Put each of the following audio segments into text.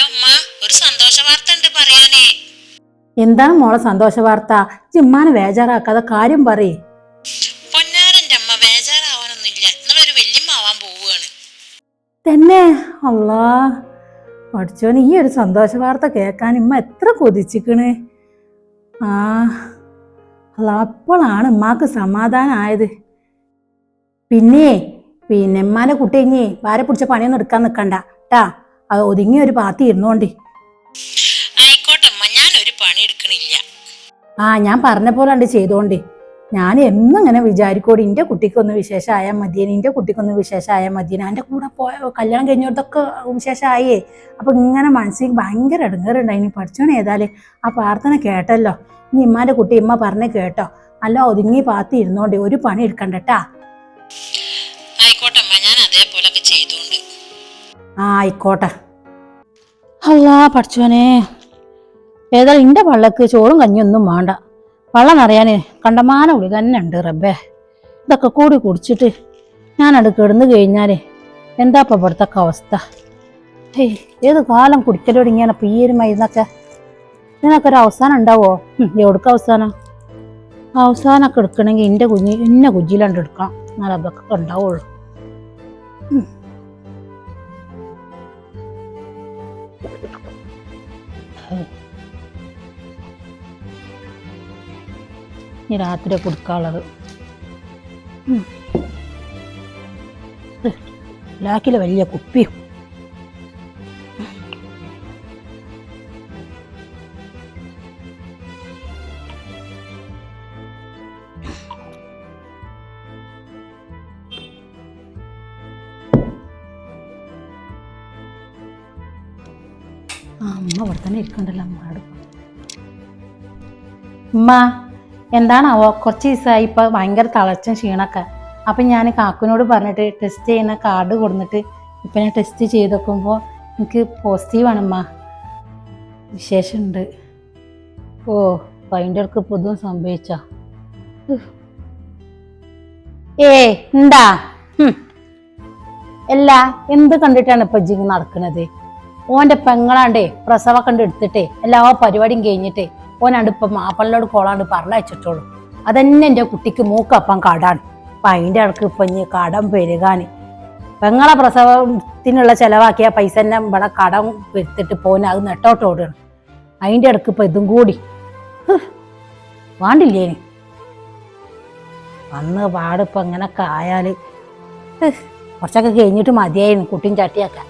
അമ്മ ഒരു സന്തോഷ വാർത്ത ഉണ്ട് പറയാനേ. എന്താണ് മോളെ സന്തോഷ വാർത്ത? ചിമ്മാനെ വേജാറാക്കാതെ കാര്യം പറയേ. പൊന്നാരന്റെ അമ്മ പോവുകയാണ്. തന്നെ? അല്ലാ പഠിച്ചോന് ഈ ഒരു സന്തോഷ വാർത്ത കേൾക്കാൻ ഇമ്മ എത്ര കൊതിച്ചിക്കണ്. ആ. അല്ല അപ്പോഴാണ് ഉമ്മാക്ക് സമാധാനമായത് പിന്നെ പിന്നെ ഉമ്മാനെ കുട്ടി ഇനി പിടിച്ച പണിയൊന്നും എടുക്കാൻ നിൽക്കണ്ട. ട്ടാ. അത് ഒതുങ്ങിയ ഒരു പാത്തി ഇരുന്നോണ്ടി. ഞാൻ ഒരു പണി എടുക്കണില്ല. ആ ഞാൻ പറഞ്ഞ പോലെ ഉണ്ട് ചെയ്തോണ്ടി. ഞാൻ എന്നും ഇങ്ങനെ വിചാരിക്കോടി എന്റെ കുട്ടിക്കൊന്ന് വിശേഷമായാൽ മതിയേനെ എന്റെ കുട്ടിക്കൊന്ന് വിശേഷമായാൽ മതിയേനെ. എന്റെ കൂടെ പോയ കല്യാണം കഴിഞ്ഞിടത്തൊക്കെ വിശേഷമായേ അപ്പൊ ഇങ്ങനെ മനസ്സിൽ ഭയങ്കര ഇടങ്ങേറുണ്ടായിനി പഠിച്ചോണം ഏതായാലും. ആ പ്രാർത്ഥന കേട്ടല്ലോ. ഇനി ഇമ്മാന്റെ കുട്ടി ഇമ്മ പറഞ്ഞ് കേട്ടോ. അല്ല ഒതുങ്ങി പാത്തി ഇരുന്നോണ്ടേ. ഒരു പണി എടുക്കണ്ടട്ടാ ആയിക്കോട്ടെ. അല്ലാ പഠിച്ചോനെ ഏതായാലും എന്റെ പള്ളക്ക് ചോറും കഞ്ഞിയൊന്നും വേണ്ട. വള്ളം നിറയാൻ കണ്ടമാന ഗുളിക തന്നെ ഉണ്ട് റബ്ബേ. ഇതൊക്കെ കൂടി കുടിച്ചിട്ട് ഞാനത് കിടന്നു കഴിഞ്ഞാൽ എന്താ ഇപ്പം ഇവിടുത്തെ അവസ്ഥ? ഏയ് ഏത് കാലം കുടിക്കലൊടുങ്ങിയാണ് ഇങ്ങനെ ഈ ഒരു മരുന്നൊക്കെ ഇതിനൊക്കെ ഒരു അവസാനം ഉണ്ടാവോ? എവിടുക്ക എവിടേക്ക് അവസാനം? അവസാനമൊക്കെ എടുക്കണമെങ്കിൽ എന്റെ കുഞ്ഞ് ഇന്ന കുഞ്ഞിലാണ്ട് എടുക്കാം എന്നാലും അതൊക്കെ ഉണ്ടാവുള്ളൂ. ഇനി രാത്രി കൊടുക്കാനുള്ളത്. ലാക്കിലെ വലിയ കുപ്പിയും അമ്മ ഇവിടെ തന്നെ ഇരിക്കണ്ടല്ലോ അമ്മയോട് ഉമ്മ എന്താണാവോ കുറച്ച് ദിവസമായി ഇപ്പൊ ഭയങ്കര തളച്ചും ക്ഷീണൊക്കെ. അപ്പം ഞാൻ കാക്കുനോട് പറഞ്ഞിട്ട് ടെസ്റ്റ് ചെയ്യുന്ന കാർഡ് കൊടുത്തിട്ട് ഇപ്പം ഞാൻ ടെസ്റ്റ് ചെയ്ത് നോക്കുമ്പോൾ എനിക്ക് പോസിറ്റീവാണ് അമ്മ വിശേഷമുണ്ട് ഓ അതിന്റെ ഇടയ്ക്ക് പുതു സംഭവിച്ച? ഏ ഉണ്ടാ എല്ലാ എന്ത് കണ്ടിട്ടാണ് ഇപ്പൊ ജിങ് നടക്കുന്നത് ഓന്റെ പെങ്ങളാണ്ടേ പ്രസവം കണ്ട് എടുത്തിട്ടേ എല്ലാ പരിപാടിയും കഴിഞ്ഞിട്ടേ ഓനാണ്ട് ഇപ്പൊ മാപ്പിളോട് കോളാണ്ട് പറഞ്ഞയച്ചിട്ടുള്ളൂ അതന്നെ എന്റെ കുട്ടിക്ക് മൂക്കപ്പം കടാണ്. അപ്പൊ അതിന്റെ ഇടയ്ക്ക് ഇപ്പൊ ഇനി കടം പെരുകാന്. പെങ്ങളെ പ്രസവത്തിനുള്ള ചിലവാക്കിയ പൈസ തന്നെ ഇവിടെ കടം വരുത്തിട്ട് പോന് അത് നെട്ടോട്ട് ഓടുകയാണ്. അതിന്റെ ഇടയ്ക്ക് ഇപ്പൊ ഇതും കൂടി. വേണ്ടില്ലേ അന്ന് പാടിപ്പോ ഇങ്ങനൊക്കെ ആയാൽ കുറച്ചൊക്കെ കഴിഞ്ഞിട്ട് മതിയായിരുന്നു കുട്ടിയും ചട്ടിയൊക്കെ.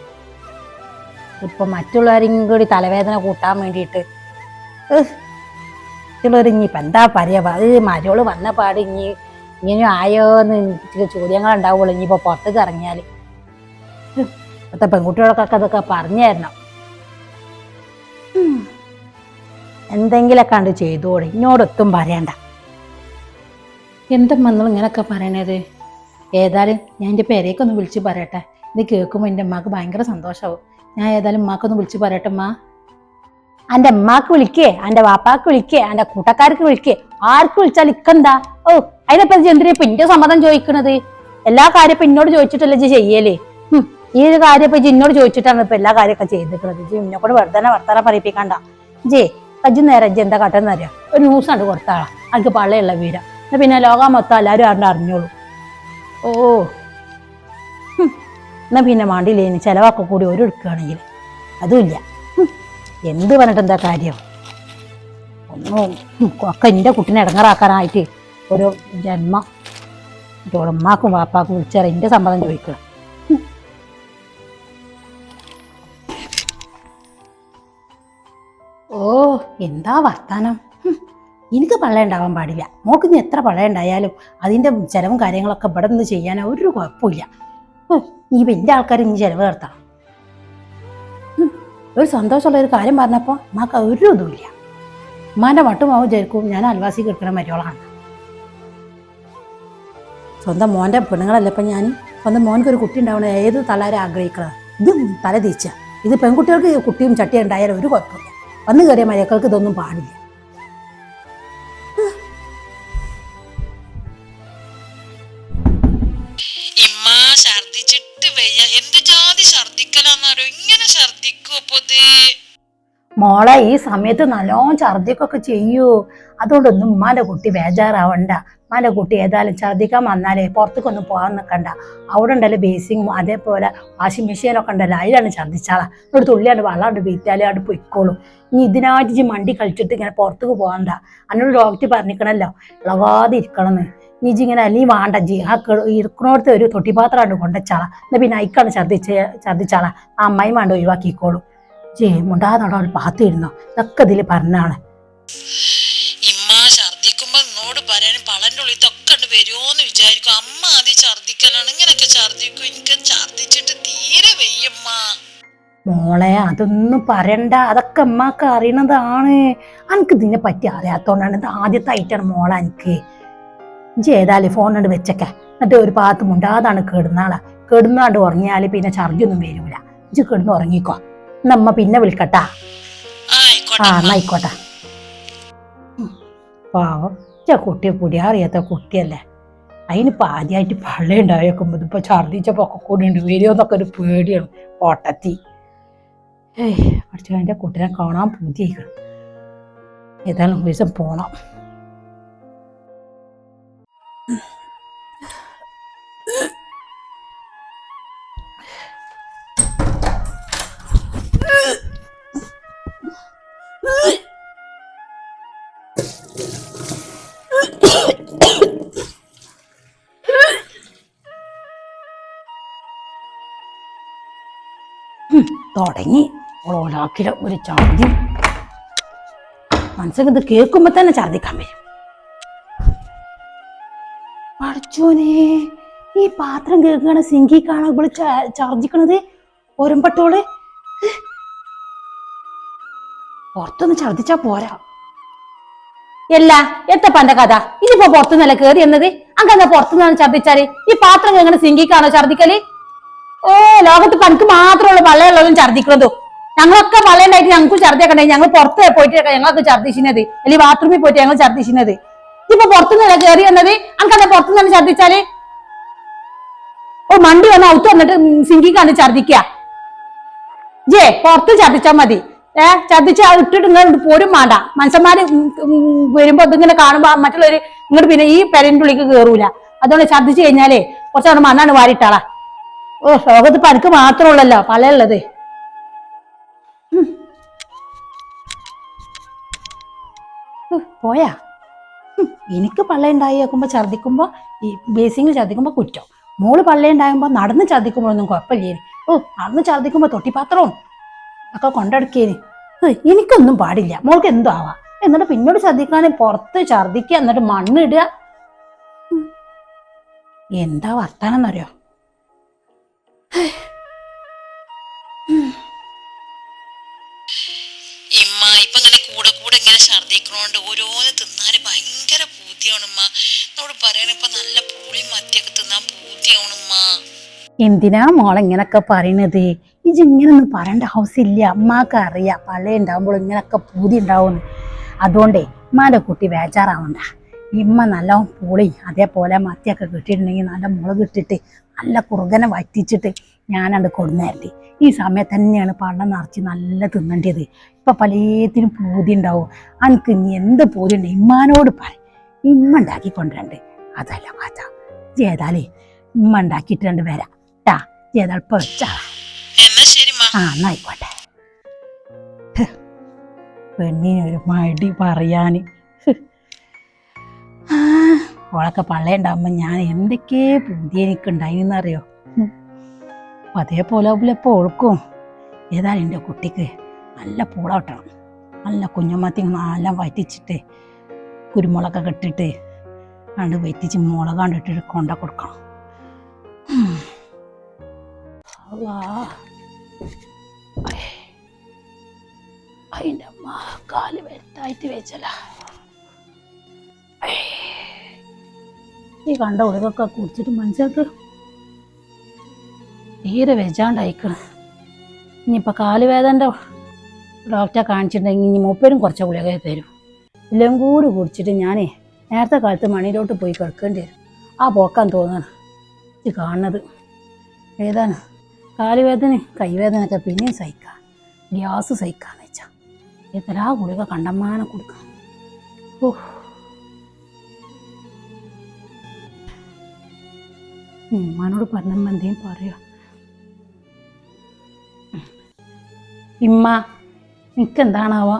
ഇപ്പൊ മറ്റുള്ളവരെയും കൂടി തലവേദന കൂട്ടാൻ വേണ്ടിയിട്ട് മറ്റുള്ളവർ ഇനിയിപ്പോൾ എന്താ പറയുക അത് മരോൾ വന്ന പാട് ഇനി ഇങ്ങനെ ആയോ എന്ന് ചോദ്യങ്ങൾ ഉണ്ടാവുള്ളൂ ഇനിയിപ്പോൾ പുറത്തേക്ക് ഇറങ്ങിയാൽ ഇപ്പോഴത്തെ പെൺകുട്ടികൾക്കൊക്കെ അതൊക്കെ പറഞ്ഞു തരണം. എന്തെങ്കിലൊക്കെ കണ്ട് ചെയ്തോടെ ഇന്നോടൊത്തും പറയണ്ട. എന്താ നിങ്ങൾ ഇങ്ങനെയൊക്കെ പറയണത്? ഏതായാലും ഞാൻ എന്റെ പേരേക്കൊന്ന് വിളിച്ച് പറയട്ടെ. ഇത് കേൾക്കുമ്പോൾ എന്റെ അമ്മയ്ക്ക് ഭയങ്കര സന്തോഷമാവും ഞാൻ ഏതായാലും ഉമ്മാക്കൊന്ന് വിളിച്ച് പറയട്ടെ അമ്മ എന്റെ അമ്മാക്ക് വിളിക്കേ എന്റെ വാപ്പാക്ക് വിളിക്കേ എന്റെ കൂട്ടക്കാർക്ക് വിളിക്കേ. ആർക്ക് വിളിച്ചാൽ ഇക്കെന്താ ഓ അതിനെപ്പറ്റി എന്തിനാ ഇപ്പൊ എന്റെ സമ്മതം ചോദിക്കണത്? എല്ലാ കാര്യം ഇപ്പൊ എന്നോട് ചോദിച്ചിട്ടല്ലേ ജി ചെയ്യലേ? ഈ ഒരു കാര്യം ഇപ്പൊ ഇജ്ജ് എന്നോട് ചോദിച്ചിട്ടാണ് ഇപ്പൊ എല്ലാ കാര്യമൊക്കെ ചെയ്തിട്ടുള്ളത് ജി എന്നെ കൂടെ വെറുതെ വർത്താനം പറയിപ്പിക്കണ്ട. ജേ അജ്ജ് നേരെ അജ്ജ് എന്താ കാട്ടെന്ന് അറിയാം? ഒരു ന്യൂസ് കണ്ട് കൊടുത്താളാ. എനിക്ക് പള്ളയുള്ള വീര. പിന്നെ ലോകം മൊത്തം എല്ലാവരും ആരുടെ അറിഞ്ഞോളൂ? ഓ എന്നാ പിന്നെ മാണ്ടില്ലേന് ചിലവാക്ക കൂടി ഒരു എടുക്കുകയാണെങ്കിൽ. അതുമില്ല. എന്ത് പറഞ്ഞിട്ട് എന്താ കാര്യം? ഒന്നും ഒക്കെ എന്റെ കുട്ടിനെ ഇടങ്ങാറാക്കാനായിട്ട് ഒരു ജന്മ ഉമ്മാക്കും വാപ്പാക്കും വിളിച്ചാൽ എന്റെ സമ്മതം ചോദിക്കണം. ഓ എന്താ വർത്താനം. എനിക്ക് പള്ളയുണ്ടാവാൻ പാടില്ല. മോക്ക് ഇനി എത്ര പള്ളയുണ്ടായാലും അതിന്റെ ചിലവും കാര്യങ്ങളൊക്കെ ഇവിടെ നിന്ന് ചെയ്യാൻ ഒരു കുഴപ്പമില്ല. നീ വലിയ ആൾക്കാർ ഇനി ചിലവ് നടത്തണം ഒരു സന്തോഷമുള്ള ഒരു കാര്യം പറഞ്ഞപ്പോൾ മാക്ക് ഒരു ഇതുമില്ല. ഉമ്മാന്റെ മട്ടുമാവും വിചാരിക്കും ഞാൻ അൽവാസി കിടക്കണ മരിയോളാണ് സ്വന്തം മോന്റെ പെണ്ണുങ്ങളല്ല ഇപ്പം ഞാൻ സ്വന്തം മോനക്ക് ഒരു കുട്ടി ഉണ്ടാവണം ഏത് തലാരും ആഗ്രഹിക്കണം ഇത് തല തിരിച്ച. ഇത് പെൺകുട്ടികൾക്ക് കുട്ടിയും ചട്ടിയും ഉണ്ടായാലും ഒരു കുഴപ്പമില്ല. വന്നു കയറിയ മരക്കൾക്ക് ഇതൊന്നും പാടില്ല. മോളെ ഈ സമയത്ത് നല്ലോണം ഛർദിക്കൊക്കെ ചെയ്യൂ. അതുകൊണ്ടൊന്നും ഉമ്മാന്റെ കുട്ടി ബേജാറാവണ്ട. ഉമ്മാന്റെ കുട്ടി ഏതായാലും ഛർദിക്കാൻ വന്നാലേ പുറത്തേക്കൊന്നും പോകാൻ നിൽക്കണ്ട അവിടെ ഉണ്ടല്ലോ ബേസിങ്ങും അതേപോലെ വാഷിംഗ് മെഷീനൊക്കെ ഉണ്ടല്ലോ അതിലാണ് ഛർദിച്ചാളാ. ഒരു തുള്ളിയാണ് വെള്ളമുണ്ട് വീറ്റാലും അവിടെ പൊയ്ക്കോളും. ഇനി ഇതിനായിട്ട് മണ്ടി കളിച്ചിട്ട് ഇങ്ങനെ പുറത്തേക്ക് പോകണ്ട. അന്നൊരു ഡോക്ടർ പറഞ്ഞിരിക്കണല്ലോ ഇളവാതെ ഇരിക്കണമെന്ന് നീ ഇജ്ജ് ഇങ്ങനെ നീ വേണ്ട ജി ആ ഇരിക്കണോടത്ത് ഒരു തൊട്ടിപ്പാത്രമാണ് കൊണ്ടച്ചാളാ എന്നാൽ പിന്നെ അയക്കാണ് ഛർദിച്ച് ഛർദിച്ചാളാ. ആ അമ്മായി വേണ്ട ഒഴിവാക്കിക്കോളും. ജേ മുണ്ടാന്നോടെ ഒരു പാത്തിരുന്നോ? ഇതൊക്കെ ഇതിൽ പറഞ്ഞാണ്. ഇമ്മ ഛർദിക്കുമ്പോ എന്നോട് പറയാനും പളന്റെ ഉള്ളിൽ ഇതൊക്കെ ഉണ്ട് വരുമോന്ന് വിചാരിക്കും. അമ്മ ആദ്യം ഛർദിക്കലാണ് ഇങ്ങനെയൊക്കെ ഛർദിക്കും എനിക്ക് ഛർദിച്ചിട്ട് തീരെ വയ്യമ്മ. മോളെ അതൊന്നും പറയണ്ട. അതൊക്കെ അമ്മയ്ക്ക് അറിയണതാണ്. എനിക്ക് ഇതിനെ പറ്റി അറിയാത്തോണ്ടാണ് ഇത് ആദ്യത്തെ ആയിട്ടാണ് മോളെ എനിക്ക് ഏതായാലും ഫോൺ കൊണ്ട് വെച്ചൊക്കെ. എന്നിട്ട് ഒരു പാത്ത് മുണ്ടാതാണ് കേടുന്നാളാ. കേടുന്നാണ്ട് ഉറങ്ങിയാൽ പിന്നെ ഛർദിയൊന്നും വരൂല. ഇജ്ജ് കിടന്ന് ഉറങ്ങിക്കോ. എന്നാ അമ്മ പിന്നെ വിളിക്കട്ടാ. ആ ആയിക്കോട്ടെ. ആ അമ്മ. എന്നാ ആയിക്കോട്ടെ. ഉം. പാവം ചെ കുട്ടിയെ പുടിയ അറിയാത്ത കുട്ടിയല്ലേ? അതിനിപ്പോ ആദ്യമായിട്ട് പള്ള ഉണ്ടായേക്കുമ്പോ ഇപ്പൊ ഛർദിച്ച പൊക്കക്കൂടി കൂടി ഉണ്ട് വരുമെന്നൊക്കെ ഒരു പേടിയാണ്. ഓട്ടത്തി. ഏയ് പക്ഷെ എന്റെ കുട്ടിനെ കാണാൻ പൂതിയായിക്കണം. ഏതായാലും ഒരു ദിവസം പോണം. തുടങ്ങി. ഓളോടാക്കില ഒരു ചാർജി. മനസ്സിൽ ഇത് കേൾക്കുമ്പോ തന്നെ ഛർദിക്കാൻ വരും. പഠിച്ചോനെ ഈ പാത്രം കേൾക്കണ കാണാൻ ഇവിടെ ഛർദിക്കണത് ഓരമ്പട്ടോൾ. പുറത്തൊന്ന് ഛർദിച്ചാ പോരാ. എല്ലാ എത്തപ്പന്റെ കഥ. ഇനിയിപ്പോ പുറത്തുനിന്നല്ല കേറി എന്നത്? അങ്ങനെ പുറത്തുനിന്നാണ് ഛർദിച്ചാൽ ഈ പാത്രം കേൾക്കണ സിങ്കിക്കാണോ ഛർദിക്കൽ ഓ ലോകത്ത് പണിക്ക് മാത്രമുള്ള പള്ളയുള്ളതും ഛർദിക്കുന്നതും ഞങ്ങളൊക്കെ പള്ളയുണ്ടായിട്ട് ഞങ്ങൾക്ക് ഛർദിക്കണ്ടേ ഞങ്ങൾ പുറത്ത് പോയിട്ട് ഞങ്ങളൊക്കെ ഛർദ്ദിച്ചിരുന്നത് അല്ലെങ്കിൽ ബാത്റൂമിൽ പോയിട്ട് ഞങ്ങൾ ഛർദ്ദിച്ചിരുന്നത് ഇപ്പൊ പുറത്തുനിന്നല്ല കയറി വന്നത്? അങ്ങനെ പുറത്തുനിന്ന് തന്നെ ഛർദിച്ചാൽ ഓ മണ്ടി വന്ന് ഔത്ത് വന്നിട്ട് സിങ്കിക്കാണ് ഛർദിക്കുക ജേ പുറത്ത് ഛർദിച്ചാ മതി. ഏ ഛർദിച്ച് അത് ഇട്ടിട്ട് ഇങ്ങനെ പോരും വേണ്ട മനുഷ്യന്മാര് വരുമ്പോ ഇതിങ്ങനെ കാണുമ്പോ മറ്റുള്ളവര് ഇങ്ങോട്ട് പിന്നെ ഈ ഉള്ളിലേക്ക് കേറൂല. അതുകൊണ്ട് ഛർദ്ദിച്ചു കഴിഞ്ഞാലേ കുറച്ചവിടെ മണ്ണാണ് വാരിട്ടാളാ. ഓ ലോകത്ത് പനക്ക് മാത്രമുള്ളല്ലോ പല ഉള്ളത് പോയാ? എനിക്ക് പള്ളയുണ്ടായി നോക്കുമ്പോ ഛർദിക്കുമ്പോ ഈ ബേസിങ്ങിൽ ഛർദിക്കുമ്പോ കുറ്റം. മോൾ പള്ളയുണ്ടാകുമ്പോ നടന്ന് ഛർദിക്കുമ്പോഴൊന്നും കുഴപ്പമില്ലേന്. ഓ നടന്ന് ഛർദിക്കുമ്പോ തൊട്ടിപ്പാത്രവും ഒക്കെ കൊണ്ടെടുക്കേന്. എനിക്കൊന്നും പാടില്ല. മോൾക്ക് എന്തോ ആവാ. എന്നിട്ട് പിന്നോട് ഛർദിക്കാനും പുറത്ത് ഛർദിക്കുക എന്നിട്ട് മണ്ണിടുക. എന്താ വർത്താനം എന്നറിയോ? ഇമ്മ ഇപ്പൊ ഇങ്ങനെ കൂടെ കൂടെ ഇങ്ങനെ ഛർദിക്കണോണ്ട് ഓരോന്ന് തിന്നാന് ഭയങ്കര പൂതിയാണ് ഉമ്മ. എന്നോട് പറയണ ഇപ്പൊ നല്ല പൂളി മത്തിയൊക്കെ തിന്നാൻ പൂതിയാണ് ഉമ്മ. എന്തിനാ മോളെ ഇങ്ങനൊക്കെ പറയണത്? ഇജ് ഇങ്ങനൊന്നും പറയേണ്ട ആവശ്യമില്ല. അമ്മയ്ക്ക് അറിയാം. പള്ളി ഉണ്ടാകുമ്പോൾ ഇങ്ങനൊക്കെ പൂതി ഉണ്ടാവുന്നു അതുകൊണ്ടേ ഉമ്മാന്റെ കുട്ടി ബേജാറാവണ്ട. ഇമ്മ നല്ല പൂളി അതേപോലെ മത്തിയൊക്കെ കിട്ടിയിട്ടുണ്ടെങ്കിൽ നല്ല മുളക് ഇട്ടിട്ട് നല്ല കുറുകനെ വറ്റിച്ചിട്ട് ഞാനത് കൊടുന്നേരണ്ടി ഈ സമയത്ത് തന്നെയാണ് പള്ളം നിറച്ച് നല്ല തിന്നേണ്ടത് ഇപ്പൊ പലത്തിനും പൂതി ഉണ്ടാവും. അനക്ക് ഇനി എന്ത് പൂതി ഉണ്ട്? ഇമ്മാനോട് പറ. ഇമ്മ ഉണ്ടാക്കി കൊണ്ടുവരണ്ട്. അതല്ല കഥ ഏതാലേ ഇമ്മ ഉണ്ടാക്കിയിട്ടുണ്ട് വരാം വെച്ചാ. ഉമ്മ ആ എന്നായിക്കോട്ടെ ഹ്. പെണ്ണിനൊരു മടി പറയാന് ഓളൊക്കെ പള്ളയുണ്ടാവുമ്പോ ഞാൻ എന്തൊക്കെ ബുദ്ധി എനിക്ക് ഉണ്ടായിന്നറിയോ അതേപോലെ ആവുമ്പോൾ ഇപ്പോൾ ഒഴുക്കും ഏതായാലും എന്റെ കുട്ടിക്ക് നല്ല പൂളോട്ടണം. നല്ല കുഞ്ഞമ്മത്തി നല്ല വറ്റിച്ചിട്ട് കുരുമുളകൊക്കെ ഇട്ടിട്ട് കണ്ട് വറ്റിച്ച് മുളക് കണ്ടിട്ട് കൊണ്ട കൊടുക്കണം. അതിന്റെ. അതിന്റെ അമ്മ കാൽ വെട്ടായിട്ട് വെച്ചല ഈ കണ്ട ഉളകൊക്കെ കുടിച്ചിട്ട് മനുഷ്യർക്ക് തീരെ വെജാണ്ടായിക്കണം. ഇനിയിപ്പോൾ കാലുവേദന്റെ ഡോക്ടറെ കാണിച്ചിട്ടുണ്ടെങ്കിൽ ഇനി മൂപ്പരും കുറച്ച് ഗുളിക തരും. എല്ലാം കൂടി കുടിച്ചിട്ട് ഞാനേ നേരത്തെ കാലത്ത് മണിയിലോട്ട് പോയി കിടക്കേണ്ടി വരും. ആ പോക്കാൻ തോന്നണം ഇത് കാണുന്നത്. ഏതാണ്? കാലുവേദന കൈവേദന ഒക്കെ പിന്നെയും സഹിക്കാം. ഗ്യാസ് സഹിക്കാന്ന് വെച്ചാൽ എത്ര ഗുളിക കണ്ടമാനം കൊടുക്കാം. ഓ ഉമ്മാനോട് പറഞ്ഞമ്മ എന്തേലും പറയോ ഇമ്മ എനിക്കെന്താണാവാ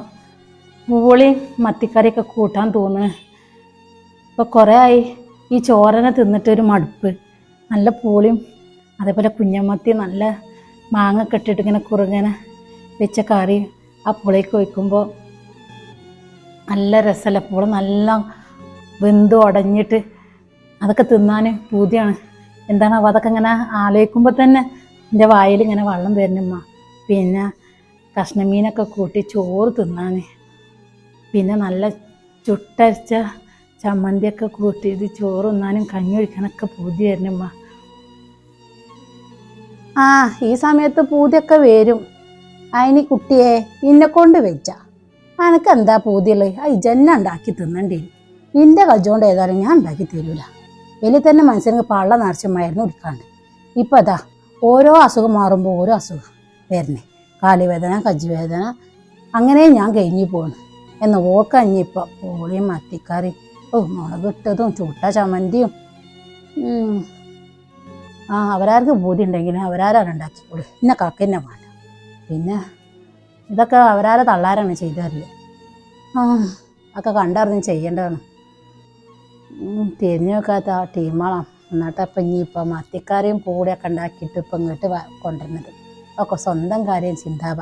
പൂളിയും മത്തിക്കറിയൊക്കെ കൂട്ടാൻ തോന്നുന്നു ഇപ്പോൾ കുറേ ആയി. ഈ ചോരനെ തിന്നിട്ടൊരു മടുപ്പ്. നല്ല പൂളിയും അതേപോലെ കുഞ്ഞമത്തി നല്ല മാങ്ങ കെട്ടിട്ട് ഇങ്ങനെ കുറുങ്ങനെ വെച്ച കറി ആ പുളിയൊക്കെ വയ്ക്കുമ്പോൾ നല്ല രസമല്ല പൂള നല്ല വെന്ത് ഉടഞ്ഞിട്ട് അതൊക്കെ തിന്നാൻ പൂതിയാണ്. എന്താണ് അപ്പോൾ അതൊക്കെ ഇങ്ങനെ ആലോചിക്കുമ്പോൾ തന്നെ എന്റെ വായിൽ ഇങ്ങനെ വെള്ളം വരുന്നമ്മ പിന്നെ കഷ്ണമീനൊക്കെ കൂട്ടി ചോറ് തിന്നാൻ പിന്നെ നല്ല ചുട്ടരച്ച ചമ്മന്തിയൊക്കെ കൂട്ടിയത് ചോറ് തിന്നാനും കഞ്ഞി ഒഴിക്കാനൊക്കെ പൂതി വരുന്നമ്മ ആ ഈ സമയത്ത് പൂതിയൊക്കെ വരും. അതിന് കുട്ടിയെ ഇന്നെ കൊണ്ട് വെച്ച. അനക്ക് എന്താ പൂതിയുള്ളത്? ആ ഇജന്നെ ഉണ്ടാക്കി തിന്നണ്ടേ ഇന്റെ നിന്റെ കജ്ജോണ്ട് ഏതായാലും ഞാൻ ഉണ്ടാക്കി തരൂല. എലി തന്നെ മനസ്സിന് പള്ള നിറച്ച് മരുന്ന് ഇപ്പം അതാ ഓരോ അസുഖം മാറുമ്പോൾ ഓരോ അസുഖം വരുന്നേ. കാലുവേദന കജ്ജുവേദന അങ്ങനെ ഞാൻ കഴിഞ്ഞു പോണ്. എന്ന് ഇപ്പം പോളിയും മത്തിക്കറി ഓ മുളകിട്ടതും ചുട്ട ചമ്മന്തിയും ആ അവരാർക്ക് ബോധ്യം ഉണ്ടെങ്കിലും അവരാരാണ് ഉണ്ടാക്കിക്കോളൂ എന്നെ കക്കന്നെ വേണ്ട. പിന്നെ ഇതൊക്കെ അവരാരെ തള്ളാരാണ് ചെയ്തു ആ ഒക്കെ കണ്ടറിഞ്ഞ് ചെയ്യേണ്ടതാണ്. തിരിഞ്ഞു നോക്കാത്ത ആ ടീമാളാണ് എന്നിട്ട് അപ്പം ഇനി ഇപ്പം മത്തിക്കറിയും പൂടെയൊക്കെ ഉണ്ടാക്കിയിട്ട് ഇപ്പം ഇങ്ങോട്ട് കൊണ്ടുവരുന്നത്. ഒക്കെ സ്വന്തം കാര്യം ചിന്താവ.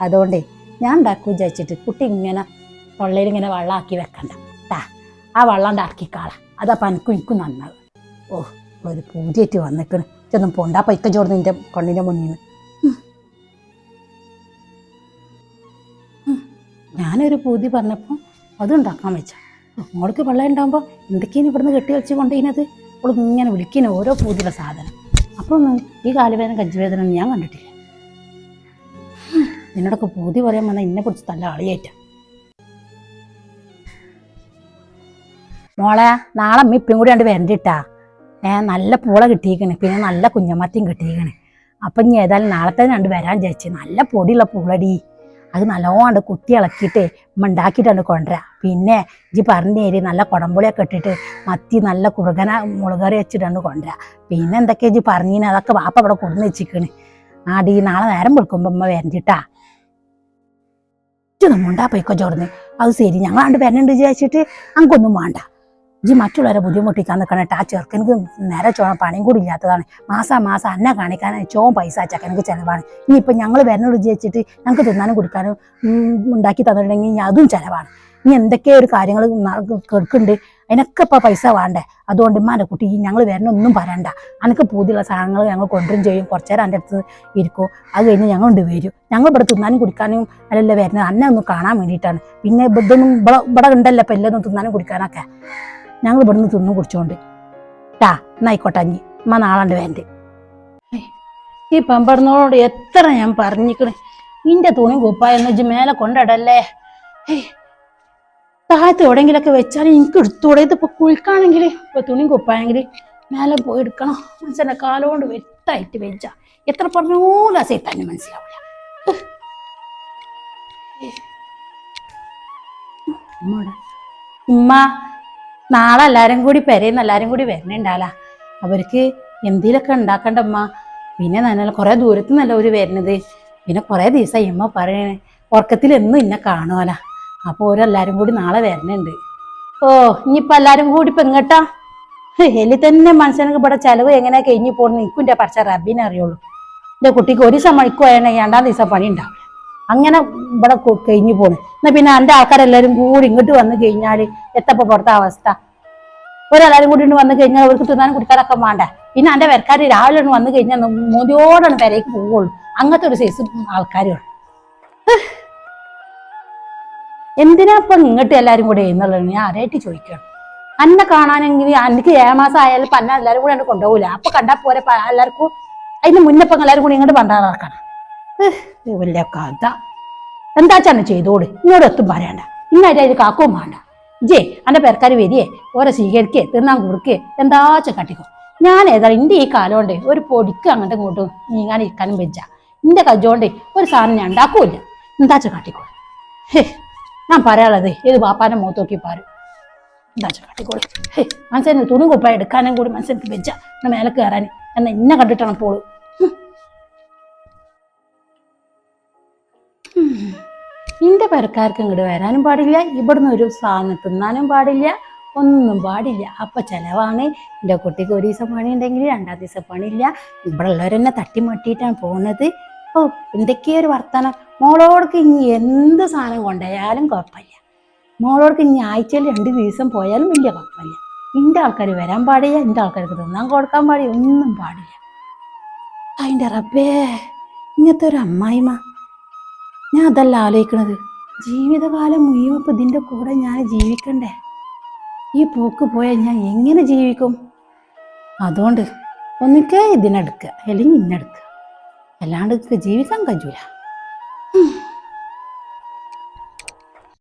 അതുകൊണ്ടേ ഞാൻ ഉണ്ടാക്കും വിചാരിച്ചിട്ട് കുട്ടി ഇങ്ങനെ തൊള്ളയിൽ ഇങ്ങനെ വെള്ളമാക്കി വെക്കണ്ട. ട്ടാ ആ വെള്ളം ഉണ്ടാക്കിക്കാളാം അതാ പനക്കും എനിക്കും നന്നാവും. ഓ ഒരു പൂതിയായിട്ട് വന്നിക്കണ്. ചെന്നും പൊണ്ടാ. പൈക്ക ചോർന്ന് എന്റെ കണ്ണിന്റെ മുന്നിൽ ഞാനൊരു പൂതി പറഞ്ഞപ്പോൾ അതുണ്ടാക്കാൻ വെച്ചാൽ വെച്ച മോൾക്ക് വെള്ളം ഉണ്ടാകുമ്പോൾ എന്തൊക്കെയാണ് ഇവിടുന്ന് കെട്ടി വെച്ച് കൊണ്ടുപോയിനത്? അവൾ ഇങ്ങനെ വിളിക്കുന്ന ഓരോ പൂതിയുള്ള സാധനം. അപ്പോൾ ഈ കാലുവേദന കജ്ജുവേദന ഞാൻ കണ്ടിട്ടില്ല. നിന്നോടൊക്കെ പൂതി പറയാൻ വന്നാൽ എന്നെ പിടിച്ച് നല്ല ആളിയേറ്റ മോളെ നാളെ അമ്മ ഇപ്പം കൂടി കണ്ട് വരണ്ടിട്ടാ. ഏ നല്ല പൂള കിട്ടിയേക്കണ്. പിന്നെ നല്ല കുഞ്ഞമ്മത്തിയും കിട്ടിയേക്കണ്. അപ്പം ഇനി ഏതായാലും നാളെ തന്നെ കണ്ട് വരാൻ ചേച്ചി നല്ല പൊടിയുള്ള പൂളടി. അത് നല്ലോണ്ട് കുത്തി ഇളക്കിയിട്ട് ഉമ്മ ഉണ്ടാക്കിയിട്ടാണ് കൊണ്ടുവരാം. പിന്നെ ഇജ്ജി പറഞ്ഞു തരി നല്ല കുടമ്പുളിയൊക്കെ ഇട്ടിട്ട് മത്തി നല്ല കുറുകന മുളകറി വെച്ചിട്ടാണ് കൊണ്ടുവരാം. പിന്നെ എന്തൊക്കെയാ ഇജ്ജി പറഞ്ഞിന്? അതൊക്കെ വാപ്പ ഇവിടെ കൊടുന്ന് വെച്ചിക്കണ് ആടി നാളെ നേരം വിളിക്കുമ്പോൾ ഉമ്മ വരഞ്ഞിട്ടാ ഇതൊന്നും മുണ്ടാ പോയിക്കോ ചോർന്ന് അത് ശരി ഞങ്ങളാണ്ട് വരണുണ്ട് വിചാരിച്ചിട്ട് അങ്ങൊന്നും വേണ്ട. ഇജ്ജ് മറ്റുള്ളവരെ ബുദ്ധിമുട്ടിക്കാൻ നിൽക്കണം ആ ചെറുക്കനക്ക് നേരെ ചോണ പണിയും കൂടി ഇല്ലാത്തതാണ്. മാസാ മാസം അന്നെ കാണിക്കാൻ ചോം പൈസ ചക്കനക്ക് ചിലവാണ്. ഇനിയിപ്പോൾ ഞങ്ങൾ വരുന്നത് വിചാരിച്ചിട്ട് ഞങ്ങൾക്ക് തിന്നാനും കുടിക്കാനും ഉണ്ടാക്കി തന്നിട്ടുണ്ടെങ്കിൽ അതും ചിലവാണ്. ഇനി എന്തൊക്കെ ഒരു കാര്യങ്ങൾ കേൾക്കുന്നുണ്ട് അതിനൊക്കെ ഇപ്പോൾ പൈസ വേണ്ടേ? അതുകൊണ്ട് ഇമ്മാന്റെ കുട്ടി ഞങ്ങൾ വരണൊന്നും പറയണ്ട. അനക്ക് പൂതിയുള്ള സാധനങ്ങൾ ഞങ്ങൾ കൊണ്ടുവരും ചെയ്യും. കുറച്ച് നേരം എന്റെ അടുത്ത് ഇരിക്കും. അത് കഴിഞ്ഞ് ഞങ്ങൾ കൊണ്ട് വരും. ഞങ്ങൾ ഇവിടെ തിന്നാനും കുടിക്കാനും അല്ലല്ലോ വരുന്നത്. അന്നെ ഒന്ന് കാണാൻ വേണ്ടിയിട്ടാണ്. പിന്നെ ഇതൊന്നും ഇവിടെ ഇവിടെ ഉണ്ടല്ലോ ഇപ്പം എല്ലാം തിന്നാനും കുടിക്കാനൊക്കെ. ഞങ്ങൾ ഇവിടുന്ന് തിന്നും കുടിച്ചോണ്ട് ടാ എന്നായിക്കോട്ടെ അഞ്ഞി അമ്മ നാളണ്ട് വേണ്ടേ ഈ പെമ്പറന്നോട് എത്ര ഞാൻ പറഞ്ഞിക്കണേ നിന്റെ തുണി കുപ്പായെന്ന് വെച്ച് മേലെ കൊണ്ടിടല്ലേ താഴത്ത് എവിടെയെങ്കിലൊക്കെ വെച്ചാൽ എനിക്ക് എടുത്തൂടെ ഇതിപ്പോ കുളിക്കാണെങ്കിൽ ഇപ്പൊ തുണി കുപ്പായെങ്കിൽ മേലെ പോയി എടുക്കണം മനസ്സിന്റെ കാലുകൊണ്ട് വെട്ടായിട്ട് വെച്ച എത്ര പറഞ്ഞോലും തന്നെ മനസ്സിലാവില്ല. ഉമ്മ നാളെ എല്ലാരും കൂടി പെരയുന്ന എല്ലാരും കൂടി വരണുണ്ടാല. അവർക്ക് എന്തെങ്കിലുമൊക്കെ ഉണ്ടാക്കണ്ട അമ്മ പിന്നെ നല്ല കുറെ ദൂരത്തു നിന്നല്ല ഒരു വരുന്നത്. പിന്നെ കുറെ ദിവസമായി അമ്മ പറയണേ ഉറക്കത്തിൽ എന്നും ഇന്നെ കാണുമല്ല അപ്പോൾ ഓരെല്ലാരും കൂടി നാളെ വരണുണ്ട്. ഓ ഇനിയിപ്പോൾ എല്ലാരും കൂടി ഇപ്പം എലി തന്നെ മനുഷ്യനൊക്കെ ഇവിടെ ചെലവ് എങ്ങനെയാ കഴിഞ്ഞു പോകുന്നത് എനിക്കും എന്റെ പഠിച്ച റബിനെ അറിയുള്ളൂ. എന്റെ കുട്ടിക്ക് ഒരു ദിവസം രണ്ടാം ദിവസം പണി ഉണ്ടാവില്ല അങ്ങനെ ഇവിടെ കഴിഞ്ഞു പോണ്. എന്നാ പിന്നെ എന്റെ ആൾക്കാരെല്ലാരും കൂടി ഇങ്ങോട്ട് വന്നു കഴിഞ്ഞാൽ എത്തപ്പോ പുറത്തെ അവസ്ഥ? ഒരാളും കൂടി വന്നു കഴിഞ്ഞാൽ അവർക്ക് തിന്നാനും കുടിക്കാനൊക്കെ വേണ്ട? പിന്നെ എന്റെ വരക്കാർ രാവിലെ വന്നു കഴിഞ്ഞാൽ മോദിയോടാണ് വരയ്ക്ക് പോവുള്ളൂ. അങ്ങനത്തെ ഒരു സൈസ് ആൾക്കാരുമാണ് എന്തിനാ ഇപ്പൊ ഇങ്ങോട്ട് എല്ലാരും കൂടെ എന്നുള്ളത് ഞാൻ ആരായിട്ട് ചോദിക്കണം? അന്നെ കാണാനെങ്കിൽ എനിക്ക് ഏമാസം ആയാലും പന്ന എല്ലാരും കൂടെ കൊണ്ടുപോകില്ല അപ്പൊ കണ്ടാ പോരെ എല്ലാവർക്കും. അതിന് മുന്നപ്പം എല്ലാവരും കൂടി ഇങ്ങോട്ട് പണ്ടാറാക്കണം വലിയ കഥ. എന്താച്ചാണ് ചെയ്തോട്? ഇങ്ങോട്ട് എത്തും പറയണ്ട. ഇന്നായിട്ട് അതിന് കാക്കവും വേണ്ട. ജേ അന്റെ പേർക്കാർ വരികയെ ഓരോ സ്വീകരിക്കേ തിന്നാൻ കുറുക്കേ എന്താച്ച കാട്ടിക്കോ. ഞാൻ ഏതാ ഇന്റെ ഈ കാലം കൊണ്ട് ഒരു പൊടിക്ക് അങ്ങോട്ടും ഇങ്ങോട്ടും നീങ്ങാൻ ഇരിക്കാനും വെച്ച ഇന്റെ കജ്ജോണ്ട് ഒരു സാധനം ഞാൻ ഉണ്ടാക്കൂല എന്താച്ച കാട്ടിക്കോ? ഹേ ഞാൻ പറയാനുള്ളത് ഏത് ബാപ്പാന്റെ മുഖത്ത് നോക്കി പാരും. എന്താച്ച കാട്ടിക്കോളി ഹേ മനസ്സിന് തുണി കുപ്പ എടുക്കാനും കൂടി മനസ്സിന് വെച്ച മേലെ കയറാൻ. എന്നെ ഇന്നെ കണ്ടിട്ടാണ് പോൾ. ഇന്റെ പെരക്കാർക്ക് ഇങ്ങോട്ട് വരാനും പാടില്ല. ഇവിടുന്ന് ഒരു സാധനം തിന്നാനും പാടില്ല. ഒന്നും പാടില്ല. അപ്പൊ ചെലവാണ്. എന്റെ കുട്ടിക്ക് ഒരു ദിവസം പണി ഉണ്ടെങ്കിൽ രണ്ടാം ദിവസം പണിയില്ല. ഇവിടെ ഉള്ളവരെന്നെ തട്ടിമട്ടിയിട്ടാണ് പോകുന്നത് ഓ എന്തൊക്കെയോ ഒരു വർത്തമാനം. മോളോടക്ക് ഇനി എന്ത് സാധനം കൊണ്ടുപോയാലും കുഴപ്പമില്ല. മോളോടക്ക് ഇനി ആഴ്ചയിൽ രണ്ട് ദിവസം പോയാലും വലിയ കുഴപ്പമില്ല. എന്റെ ആൾക്കാർ വരാൻ പാടില്ല. എന്റെ ആൾക്കാർക്ക് തിന്നാൻ കൊടുക്കാൻ പാടില്ല. ഒന്നും പാടില്ല. അതിന്റെ റബ്ബേ ഇങ്ങനത്തെ ഒരു അമ്മായിമ ഞാൻ അതല്ല ആലോചിക്കണത്. ജീവിതകാലം മുഴുവൻ ഇതിന്റെ കൂടെ ഞാൻ ജീവിക്കണ്ടേ? ഈ പോക്ക് പോയാൽ ഞാൻ എങ്ങനെ ജീവിക്കും? അതുകൊണ്ട് ഒന്നിക്കേ ഇതിനെടുക്കുക അല്ലെങ്കിൽ ഇന്നെടുക്കുക അല്ലാണ്ട് ജീവിക്കാൻ കഴിയൂല.